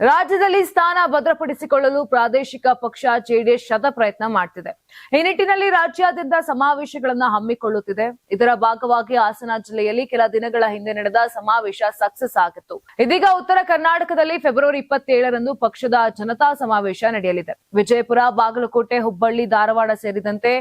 ರಾಜ್ಯದಲ್ಲಿ ಸ್ಥಾನ ಭದ್ರಪಡಿಸಿಕೊಳ್ಳಲು ಪ್ರಾದೇಶಿಕ ಪಕ್ಷ ಜೆಡಿಎಸ್ ಶತ ಪ್ರಯತ್ನ ಮಾಡ್ತಿದೆ. ಈ ನಿಟ್ಟಿನಲ್ಲಿ ರಾಜ್ಯಾದ್ಯಂತ ಸಮಾವೇಶಗಳನ್ನ ಹಮ್ಮಿಕೊಳ್ಳುತ್ತಿದೆ. ಇದರ ಭಾಗವಾಗಿ ಹಾಸನ ಜಿಲ್ಲೆಯಲ್ಲಿ ಕೆಲ ದಿನಗಳ ಹಿಂದೆ ನಡೆದ ಸಮಾವೇಶ ಸಕ್ಸಸ್ ಆಗಿತ್ತು. ಇದೀಗ ಉತ್ತರ ಕರ್ನಾಟಕದಲ್ಲಿ ಫೆಬ್ರವರಿ ಇಪ್ಪತ್ತೇಳರಂದು ಪಕ್ಷದ ಜನತಾ ಸಮಾವೇಶ ನಡೆಯಲಿದೆ. ವಿಜಯಪುರ, ಬಾಗಲಕೋಟೆ, ಹುಬ್ಬಳ್ಳಿ, ಧಾರವಾಡ ಸೇರಿದಂತೆ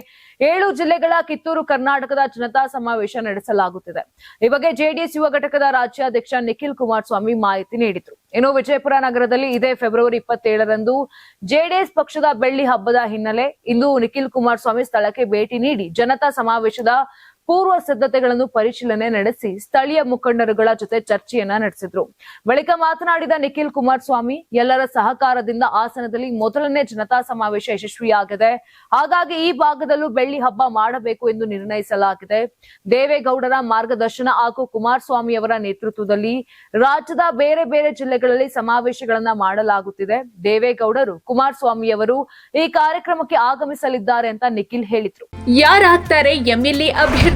ಏಳು ಜಿಲ್ಲೆಗಳ ಕಿತ್ತೂರು ಕರ್ನಾಟಕದ ಜನತಾ ಸಮಾವೇಶ ನಡೆಸಲಾಗುತ್ತಿದೆ. ಈ ಬಗ್ಗೆ ಜೆಡಿಎಸ್ ಯುವ ಘಟಕದ ರಾಜ್ಯಾಧ್ಯಕ್ಷ ನಿಖಿಲ್ ಕುಮಾರಸ್ವಾಮಿ ಮಾಹಿತಿ ನೀಡಿದರು. ಇನ್ನು ವಿಜಯಪುರ ನಗರದಲ್ಲಿ ಇದೇ ಫೆಬ್ರವರಿ ಇಪ್ಪತ್ತೇಳರಂದು ಜೆಡಿಎಸ್ ಪಕ್ಷದ ಬೆಳ್ಳಿ ಹಬ್ಬದ ಹಿನ್ನೆಲೆ ಇಂದು ನಿಖಿಲ್ ಕುಮಾರಸ್ವಾಮಿ ಸ್ಥಳಕ್ಕೆ ಭೇಟಿ ನೀಡಿ ಜನತಾ ಸಮಾವೇಶದ ಪೂರ್ವ ಸಿದ್ಧತೆಗಳನ್ನು ಪರಿಶೀಲನೆ ನಡೆಸಿ ಸ್ಥಳೀಯ ಮುಖಂಡರುಗಳ ಜೊತೆ ಚರ್ಚೆಯನ್ನ ನಡೆಸಿದ್ರು. ಬಳಿಕ ಮಾತನಾಡಿದ ನಿಖಿಲ್ ಕುಮಾರಸ್ವಾಮಿ, ಎಲ್ಲರ ಸಹಕಾರದಿಂದ ಹಾಸನದಲ್ಲಿ ಮೊದಲನೇ ಜನತಾ ಸಮಾವೇಶ ಯಶಸ್ವಿಯಾಗಿದೆ. ಹಾಗಾಗಿ ಈ ಭಾಗದಲ್ಲೂ ಬೆಳ್ಳಿ ಹಬ್ಬ ಮಾಡಬೇಕು ಎಂದು ನಿರ್ಣಯಿಸಲಾಗಿದೆ. ದೇವೇಗೌಡರ ಮಾರ್ಗದರ್ಶನ ಹಾಗೂ ಕುಮಾರಸ್ವಾಮಿ ಅವರ ನೇತೃತ್ವದಲ್ಲಿ ರಾಜ್ಯದ ಬೇರೆ ಬೇರೆ ಜಿಲ್ಲೆಗಳಲ್ಲಿ ಸಮಾವೇಶಗಳನ್ನ ಮಾಡಲಾಗುತ್ತಿದೆ. ದೇವೇಗೌಡರು, ಕುಮಾರಸ್ವಾಮಿ ಅವರು ಈ ಕಾರ್ಯಕ್ರಮಕ್ಕೆ ಆಗಮಿಸಲಿದ್ದಾರೆ ಅಂತ ನಿಖಿಲ್ ಹೇಳಿದ್ರು. ಯಾರಾಗ್ತಾರೆ ಎಂಎಲ್ಎ ಅಭ್ಯರ್ಥಿ